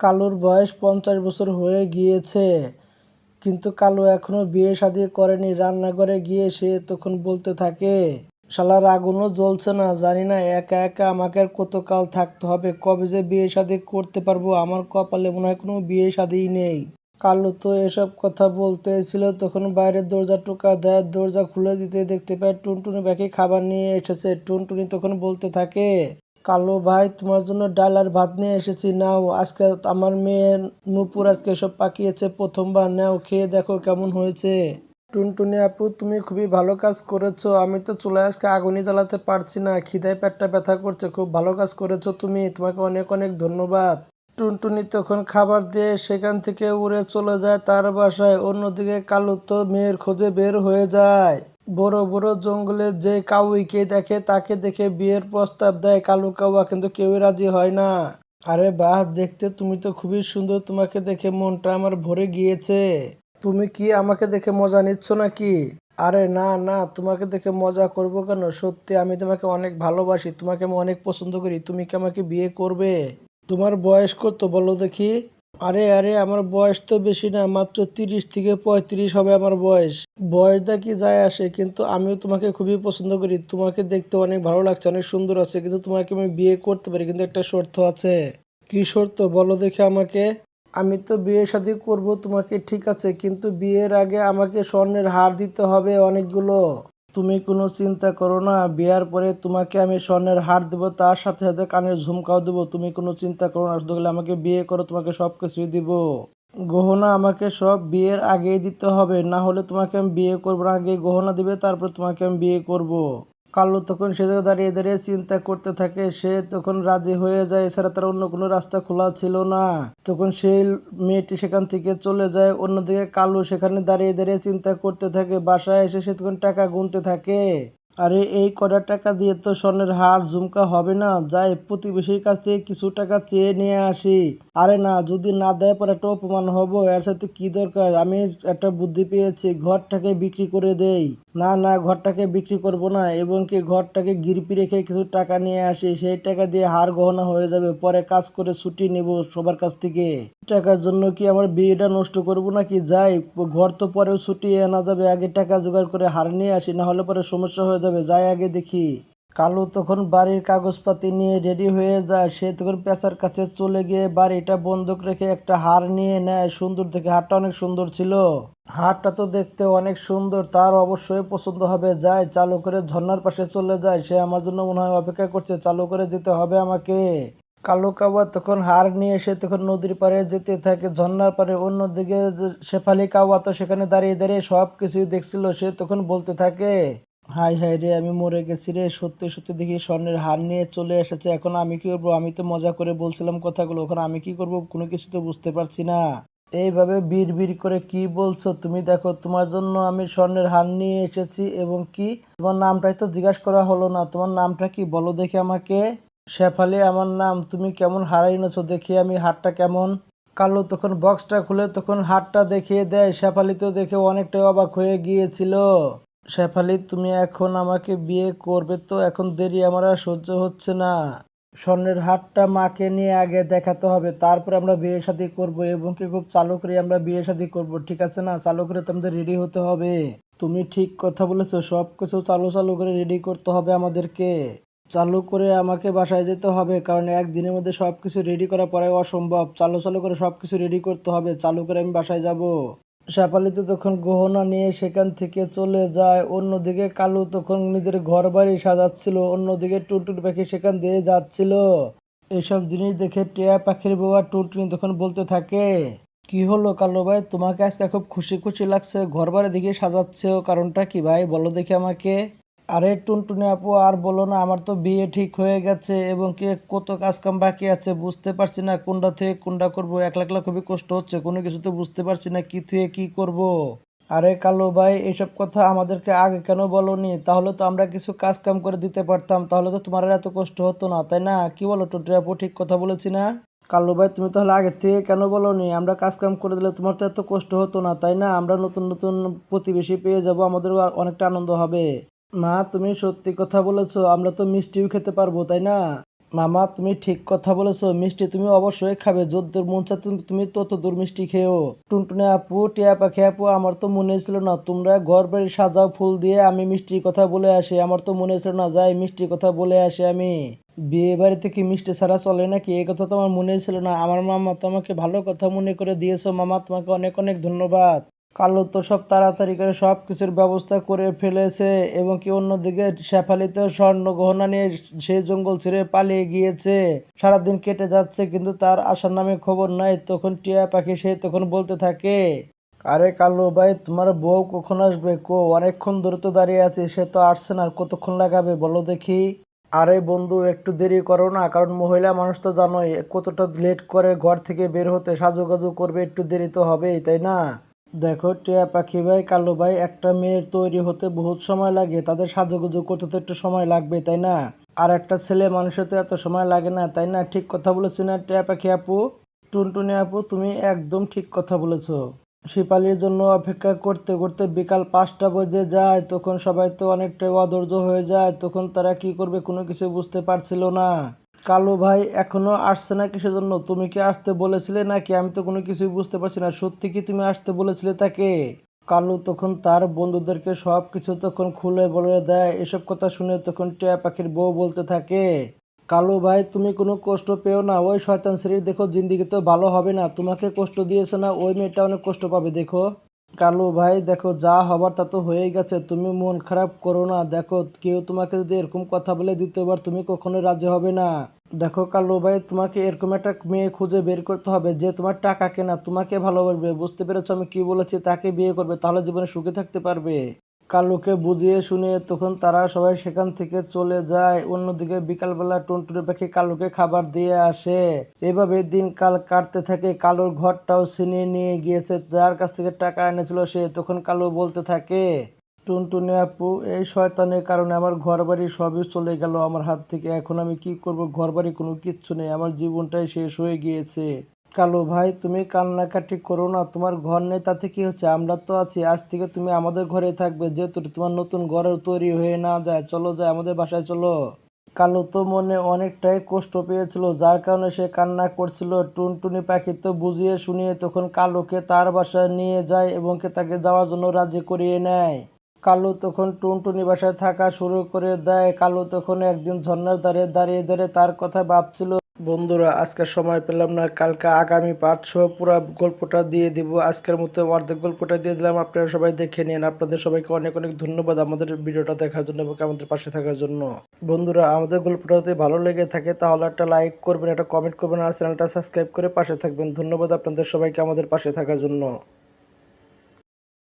কালুর বয়স পঞ্চাশ বছর হয়ে গিয়েছে। কিন্তু কালু এখনও বিয়ে শাদী করেনি, রান্নাঘরে গিয়ে সে তখন বলতে থাকে, শালার আগুনও জ্বলছে না, জানি না একা একা আমাকে কতকাল থাকতে হবে, কবে যে বিয়ে শাদী করতে পারব, আমার কপালে মনে হয় কোনো বিয়ে শাদীই নেই। কালু তো এসব কথা বলতে ছিল তখন বাইরের দরজা টোকা দেয়, দরজা খুলে দিতে দেখতে পায় টুনটুনি পাখি খাবার নিয়ে এসেছে। টুনটুনি তখন বলতে থাকে কালু ভাই, তোমার জন্য ডাল আর ভাত নিয়ে এসেছি। নাও, আজকে আমার মেয়ে নুপুর আজকে সব পাকিয়েছে প্রথমবার। নাও, খেয়ে দেখো কেমন হয়েছে। টুনটুনি আপু, তুমি খুবই ভালো কাজ করেছ। আমি তো চুলায় আজকে আগুনই জ্বালাতে পারছি না। খিদায় পেটটা ব্যথা করছে। খুব ভালো কাজ করেছ তুমি। তোমাকে অনেক অনেক ধন্যবাদ। টুনটুনি তখন খাবার দিয়ে সেখান থেকে উড়ে চলে যায় তার বাসায়। অন্যদিকে কালু তো মেয়ের খোঁজে বের হয়ে যায়। বড় বড় জঙ্গলে যে কাউইকে দেখে, তাকে দেখে বিয়ের প্রস্তাব দেয় কালু কাউয়া, কিন্তু কেউই রাজি হয় না। আরে বাহ, দেখতে তুমি তো খুবই সুন্দর, তোমাকে দেখে মনটা আমার ভরে গিয়েছে। তুমি কি আমাকে দেখে মজা নিচ্ছ নাকি? আরে না না, তোমাকে দেখে মজা করব কেন? সত্যি, আমি তোমাকে অনেক ভালোবাসি, তোমাকে আমি অনেক পছন্দ করি, তুমি কি আমাকে বিয়ে করবে? তোমার বয়স কত বলো দেখি? আরে আরে, আমার বয়স তো বেশি না, মাত্র তিরিশ থেকে পঁয়ত্রিশ হবে আমার বয়স। বয়সটা কি যায় আসে, কিন্তু আমিও তোমাকে খুবই পছন্দ করি। তোমাকে দেখতে অনেক ভালো লাগছে, অনেক সুন্দর আছে, কিন্তু তোমাকে আমি বিয়ে করতে পারি, কিন্তু একটা শর্ত আছে। কি শর্ত? বলো দেখে আমাকে। আমি তো বিয়ে শাদী করব, তোমাকে ঠিক আছে, কিন্তু বিয়ের আগে আমাকে স্বর্ণের হার দিতে হবে অনেকগুলো। তুমি কোনো চিন্তা করো না, বিয়ার পরে তোমাকে আমি স্বর্ণের হার দেবো, তার সাথে সাথে কানের ঝুমকাও দেবো, তুমি কোনো চিন্তা করো না, শুধু আমাকে বিয়ে করো, তোমাকে সব কিছুই দিব গহনা আমাকে সব বিয়ের আগেই দিতে হবে, না হলে তোমাকে আমি বিয়ে করব না, আগে গহনা দিবে, তারপর তোমাকে আমি বিয়ে করব। কালু তখন সে জায়গায় দাঁড়িয়ে দাঁড়িয়ে চিন্তা করতে থাকে। সে তখন রাজি হয়ে যায়, এছাড়া তার অন্য কোনো রাস্তা খোলা ছিল না। তখন সেই মেয়েটি সেখান থেকে চলে যায়, অন্যদিকে কালু সেখানে দাঁড়িয়ে দাঁড়িয়ে চিন্তা করতে থাকে, বাসায় এসে সে তখন টাকা গুনতে থাকে। আরে এই কটা টাকা দিয়ে তো স্বর্ণের হার ঝুমকা হবে না। যাই, প্রতিবেশীর কাছ থেকে কিছু টাকা চেয়ে নিয়ে আসি। আরে না, যদি না দেয় পরে একটা অপমান হব। এর সাথে কি দরকার? আমি একটা বুদ্ধি পেয়েছি, ঘরটাকে বিক্রি করে দেই। না না, ঘরটাকে বিক্রি করব না, এবং কি ঘরটাকে গিরপি রেখে কিছু টাকা নিয়ে আসি। সেই টাকা দিয়ে হার গহনা হয়ে যাবে। পরে কাজ করে ছুটি নেব সবার কাছ থেকে। টাকার জন্য কি আমার বিয়েটা নষ্ট করব নাকি? যাই, ঘর তো পরেও ছুটি আনা যাবে। আগে টাকা জোগাড় করে হার নিয়ে আসি, না হলে পরে সমস্যা হয়ে যাবে, যাই আগে দেখি। কালু তখন বাড়ির কাগজপাতি নিয়ে রেডি হয়ে যায়। সে তখন পেঁচার কাছে চলে গিয়ে বাড়িটা বন্ধক রেখে একটা হার নিয়ে নেয়। সুন্দর দেখে হারটা অনেক সুন্দর ছিল। হারটা তো দেখতে অনেক সুন্দর, তার অবশ্যই পছন্দ হবে। যায় চালু করে ঝর্ণার পাশে চলে যায়। সে আমার জন্য মনে হয় অপেক্ষা করছে, চালু করে যেতে হবে আমাকে। কালো কাবা তখন হার নিয়ে এসে তখন নদীর পাড়ে যেতে থাকে। ঝর্ণার পাড়ে অন্যদিকে শেফালি কাওয়া তো সেখানে দাঁড়িয়ে দাঁড়িয়ে সব কিছুই দেখছিল। সে তখন বলতে থাকে হাই হাই রে, আমি মরে গেছি রে। সত্যি সত্যি দেখি স্বর্ণের হার নিয়ে চলে এসেছে। এখন আমি কি করব? আমি তো মজা করে বলছিলাম কথাগুলো। এখন আমি কি করব? কোনো কিছু তো বুঝতে পারছি না। এইভাবে বীর বীর করে কি বলছো? তুমি দেখো, তোমার জন্য আমি স্বর্ণের হার নিয়ে এসেছি এবং কি? তোমার নামটাই তো জিজ্ঞাসা করা হলো না। তোমার নামটা কি? বলো দেখে আমাকে। শেফালি, আমার নাম। তুমি কেমন হার এনেছো দেখি আমি হারটা কেমন। কালো তখন বক্সটা খুলে তখন হারটা দেখিয়ে দেয়। শেফালি তো দেখে অনেকটাই অবাক হয়ে গিয়েছিল। শেফালি তুমি এখন আমাকে বিয়ে করবে তো এখন দেরি, আমার আর সহ্য হচ্ছে না। স্বর্ণের হারটা মাকে নিয়ে আগে দেখাতে হবে, তারপর আমরা বিয়ে শাদী করব এবং কি খুব চালু করে আমরা বিয়ে শাদী করব, ঠিক আছে না? চালু করে তো আমাদের রেডি হতে হবে। তুমি ঠিক কথা বলেছ, সব কিছু চালু চালু করে রেডি করতে হবে আমাদেরকে। চালু করে আমাকে বাসায় যেতে হবে, কারণ একদিনের মধ্যে সব কিছু রেডি করা পরে অসম্ভব। চালু চালু করে সব কিছু রেডি করতে হবে, চালু করে আমি বাসায় যাব। শেফালি তো তখন গহনা নিয়ে সেখান থেকে চলে যায়। অন্যদিকে কালু তখন নিজের ঘর বাড়ি সাজাচ্ছিল, অন্যদিকে টুনটুন পাখি সেখান দিয়ে যাচ্ছিল। এসব জিনিস দেখে টিয়া পাখির বাবা টুনটুন টুনটুনি তখন বলতে থাকে, কি হলো কালু ভাই? তোমাকে আজকে খুব খুশি খুশি লাগছে। ঘর বাড়ি দিকে সাজাচ্ছে কারণটা কি ভাই? বলো দেখি আমাকে। আরে টুনটুনি আপু, আর বলো না, আমার তো বিয়ে ঠিক হয়ে গেছে এবং কি কত কাজ কাম বাকি আছে বুঝতে পারছি না কোনটা থেকে কোনটা করব। একলা একলা খুবই কষ্ট হচ্ছে, কোনো কিছু তো বুঝতে পারছি না কি থেকে কি করব। আরে কালো ভাই, এসব কথা আমাদেরকে আগে কেন বলনি? তাহলে তো আমরা কিছু কাজ কাম করে দিতে পারতাম, তাহলে তো তোমার এত কষ্ট হতো না, তাই না? কি বলো টুনটুনি আপু, ঠিক কথা বলেছি না? কালু ভাই, তুমি তাহলে আগে থেকে কেন বলনি? আমরা কাজ কাম করে দিলে তোমার তো এত কষ্ট হতো না, তাই না? আমরা নতুন নতুন প্রতিবেশী পেয়ে যাব আমাদের অনেকটা আনন্দ হবে। মা, তুমি সত্যি কথা বলেছ, আমরা তো মিষ্টিও খেতে পারব, তাই না? মামা, তুমি ঠিক কথা বলেছ, মিষ্টি তুমি অবশ্যই খাবে, যদ্দূর মন তুমি তত দূর মিষ্টি খেও টুনটুনে আপু, টিয়া পাখি আপু, আমার তো মনে ছিল না, তোমরা ঘর বাড়ি সাজাও ফুল দিয়ে আমি মিষ্টির কথা বলে আসি, আমার তো মনে ছিল না, যাই মিষ্টির কথা বলে আসি আমি। বিয়ে বাড়িতে কি মিষ্টি ছাড়া চলে নাকি? এই কথা তো আমার মনে ছিল না, আমার মামা তোমাকে ভালো কথা মনে করে দিয়েছ, মামা তোমাকে অনেক অনেক ধন্যবাদ। কালো তো সব তাড়াতাড়ি করে সব কিছুর ব্যবস্থা করে ফেলেছে এবং কি অন্যদিকে শেফালিতে স্বর্ণ গহনা নিয়ে সে জঙ্গল ছেড়ে পালিয়ে গিয়েছে। সারাদিন কেটে যাচ্ছে কিন্তু তার আসার নামে খবর নাই, তখন টিয়া পাখি সে তখন বলতে থাকে, আরে কালু ভাই, তোমার বউ কখন আসবে? কো, অনেকক্ষণ ধরে তো দাঁড়িয়ে আছে, সে তো আসছে না কতক্ষণ লাগাবে বলো দেখি? আরে বন্ধু, একটু দেরি করো না, কারণ মহিলা মানুষ তো জানোই, কতটা লেট করে ঘর থেকে বের হতে সাজুগাজু করবে, একটু দেরি তো হবেই, তাই না? দেখো, টিয়া পাখি ভাই, কালো ভাই, একটা মেয়ের তৈরি হতে বহুত সময় লাগে। তাদের সাজুগুজু করতে তো একটু সময় লাগবে তাই না? আর একটা ছেলে মানুষের তো এত সময় লাগে না, তাই না? ঠিক কথা বলেছি না, টিয়া পাখি আপু? টুনটুনি আপু, তুমি একদম ঠিক কথা বলেছ। শিপালির জন্য অপেক্ষা করতে করতে বিকাল পাঁচটা বেজে যায়, তখন সবাই তো অনেকটা অধৈর্য হয়ে যায়, তখন তারা কি করবে কোনো কিছু বুঝতে পারছিল না। কালু ভাই, এখনও আসছে না কিসের জন্য তুমি কি আসতে বলেছিলে নাকি? আমি তো কোনো কিছুই বুঝতে পারছি না। সত্যি কি তুমি আসতে বলেছিলে তাকে? কালু তখন তার বন্ধুদেরকে সব কিছু তখন খুলে বলে দেয়। এসব কথা শুনে তখন টিয়া পাখির বউ বলতে থাকে, কালু ভাই, তুমি কোনো কষ্ট পেও না। ওই শয়তান শ্রীর দেখো, জিন্দিগি তো ভালো হবে না। তোমাকে কষ্ট দিয়েছে না, ওই মেয়েটা অনেক কষ্ট পাবে, দেখো। কালু ভাই, দেখো, যা হবার তা তো হয়েই গেছে। তুমি মন খারাপ করো না। দেখো, কেউ তোমাকে যদি এরকম কথা বলে দ্বিতীয়বার তুমি কখনো রাজি হবে না। দেখো, কালু ভাই, তোমাকে এরকম একটা মেয়ে খুঁজে বের করতে হবে যে তোমার টাকা কেনা, তোমাকে ভালোবাসবে। বুঝতে পেরেছ আমি কি বলেছি? তাকে বিয়ে করবে, তাহলে জীবনে সুখে থাকতে পারবে। কালুকে বুঝিয়ে শুনিয়ে তখন তারা সবাই সেখান থেকে চলে যায়। অন্যদিকে বিকালবেলা টুনটুনি পাখি কালুকে খাবার দিয়ে আসে। এভাবে দিনকাল কাটতে থাকে। কালুর ঘরটাও ছিনিয়ে নিয়ে গিয়েছে। যার কাছ থেকে টাকা এনেছিল সে তখন কালু বলতে থাকে, টুনটুনি আপু, এই শয়তানের কারণে আমার ঘর বাড়ি সবই চলে গেল। আমার হাত থেকে এখন আমি কি করব? ঘর বাড়ি কোনো কিচ্ছু নেই। আমার জীবনটাই শেষ হয়ে গিয়েছে। কালু ভাই, তুমি কান্নাকাটি করো না, তোমার ঘর নেই, তাতে কি হচ্ছে? আমরা তো আছি, আজ থেকে তুমি আমাদের ঘরে থাকবে, যেহেতু তোমার নতুন ঘর তৈরি হয়ে না যায়। চলো যায় আমাদের বাসায় চলো। কালু তো মনে অনেকটাই কষ্ট পেয়েছিল, যার কারণে সে কান্না করছিল। টুনটুনি পাখি তো বুঝিয়ে শুনিয়ে তখন কালুকে তার বাসায় নিয়ে যায় এবং কে তাকে যাওয়ার জন্য রাজি করিয়ে নেয়। কালু তখন টুনটুনি বাসায় থাকা শুরু করে দেয়। কালু তখন একদিন ঝর্ণার ধারে দাঁড়িয়ে দাঁড়িয়ে তার কথা ভাবছিল। বন্ধুরা, আজকে সময় পেলাম না। কালকে আগামী সহ পুরো গল্পটা দিয়ে দিব। আজকের মতো অর্ধেক গল্পটা দিয়ে দিলাম। আপনারা সবাই দেখে নিন। আপনাদের সবাইকে অনেক অনেক ধন্যবাদ আমাদের ভিডিওটা দেখার জন্য এবং আমাদের পাশে থাকার জন্য। বন্ধুরা, আমাদের গল্পটা যদি ভালো লেগে থাকে, তাহলে একটা লাইক করবেন, একটা কমেন্ট করবেন, আর চ্যানেলটা সাবস্ক্রাইব করে পাশে থাকবেন। ধন্যবাদ আপনাদের সবাইকে আমাদের পাশে থাকার জন্য।